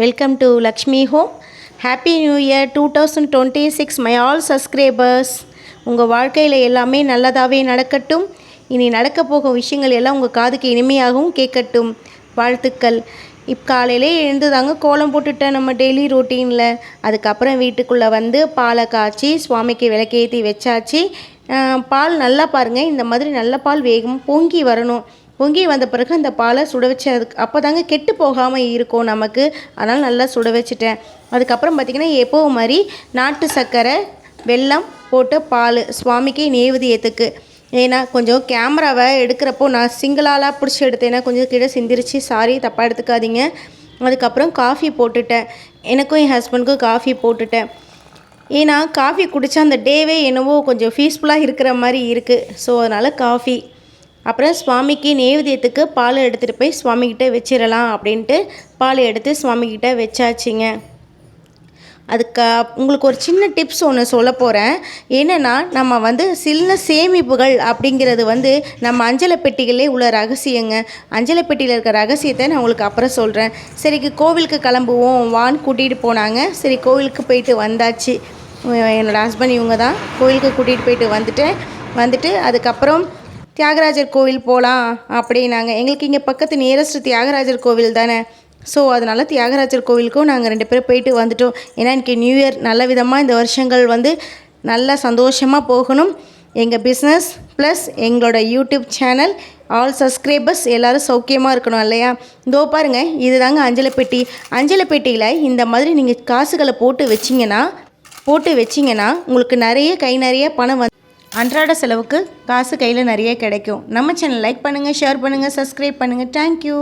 Welcome to Lakshmi home happy new year two thousand twenty six my all subscribers உங்கள் வாழ்க்கையில் எல்லாமே நல்லதாகவே நடக்கட்டும். இனி நடக்க போகும் விஷயங்கள் எல்லாம் உங்கள் காதுக்கு இனிமையாகவும் கேட்கட்டும். வாழ்த்துக்கள். இப் காலையிலே எழுந்து தாங்க கோலம் போட்டுட்டேன் நம்ம டெய்லி ரொட்டீனில் அதுக்கப்புறம் வீட்டுக்குள்ளே வந்து பாலை காய்ச்சி சுவாமிக்கு விளக்கேற்றி வச்சாச்சு. பால் நல்லா பாருங்கள் இந்த மாதிரி நல்ல பால் வேகம் பொங்கி வரணும். பொங்கி வந்த பிறகு அந்த பாலை சுட வச்சு அதுக்கு அப்போ தாங்க கெட்டு போகாமல் இருக்கும் நமக்கு. அதனால் நல்லா சுட வச்சுட்டேன். அதுக்கப்புறம் பார்த்திங்கன்னா எப்போவும் மாதிரி நாட்டு சர்க்கரை வெல்லம் போட்டு பால் சுவாமிக்கு நேவதியத்துக்கு ஏன்னா கொஞ்சம் கேமராவை எடுக்கிறப்போ நான் சிங்கிளாலாம் பிடிச்சி எடுத்தேன்னா கொஞ்சம் கீழே சிந்திருச்சு. சாரி தப்பாக எடுத்துக்காதீங்க. அதுக்கப்புறம் காஃபி போட்டுட்டேன். எனக்கும் என் ஹஸ்பண்டுக்கும் காஃபி போட்டுட்டேன். ஏன்னா காஃபி குடித்தா அந்த டேவே என்னவோ கொஞ்சம் பீஸ்ஃபுல்லாக இருக்கிற மாதிரி இருக்குது ஸோ அதனால் காஃபி. அப்புறம் சுவாமிக்கு நேவேத்தியத்துக்கு பால் எடுத்துகிட்டு போய் சுவாமிகிட்ட வச்சிடலாம் அப்படின்ட்டு பால் எடுத்து சுவாமிகிட்ட வச்சாச்சுங்க. அதுக்கு உங்களுக்கு ஒரு சின்ன டிப்ஸ் ஒன்று சொல்ல போகிறேன் என்னென்னா நம்ம வந்து சின்ன சேமிப்புகள் அப்படிங்கிறது வந்து நம்ம அஞ்சலை பெட்டிகளே உள்ள ரகசியங்க. அஞ்சலை பெட்டியில் இருக்க ரகசியத்தை நான் உங்களுக்கு அப்புறம் சொல்கிறேன் சரிக்கு கோவிலுக்கு கிளம்புவோம் வான்னு கூட்டிகிட்டு போனாங்க. சரி கோவிலுக்கு போயிட்டு வந்தாச்சு. என்னோடய ஹஸ்பண்ட் இவங்க தான் கோவிலுக்கு கூட்டிகிட்டு போயிட்டு வந்துட்டேன். வந்துட்டு அதுக்கப்புறம் தியாகராஜர் கோவில் போகலாம் அப்படின்னாங்க. எங்களுக்கு இங்கே பக்கத்து நியரஸ்ட் தியாகராஜர் கோவில் தானே. ஸோ அதனால் தியாகராஜர் கோவிலுக்கும் நாங்கள் ரெண்டு பேரும் போயிட்டு வந்துட்டோம். ஏன்னா எனக்கு நியூ இயர் நல்ல விதமாக இந்த வருஷங்கள் வந்து நல்லா சந்தோஷமாக போகணும். எங்கள் பிஸ்னஸ் ப்ளஸ் எங்களோட யூடியூப் சேனல் ஆல் சப்ஸ்கிரைபர்ஸ் எல்லோரும் சௌக்கியமாக இருக்கணும் இல்லையா? இதோ பாருங்கள் இதுதாங்க அஞ்சலை பெட்டி அஞ்சலை பெட்டியில் இந்த மாதிரி நீங்கள் காசுகளை போட்டு வச்சிங்கன்னா போட்டு வச்சிங்கன்னா உங்களுக்கு நிறைய கை நிறைய பணம் வந்து அன்றாட செலவுக்கு காசு கையில் நிறைய கிடைக்கும். நம்ம சேனல் லைக் பண்ணுங்கள் ஷேர் பண்ணுங்கள் சப்ஸ்கிரைப் பண்ணுங்கள் தேங்க்யூ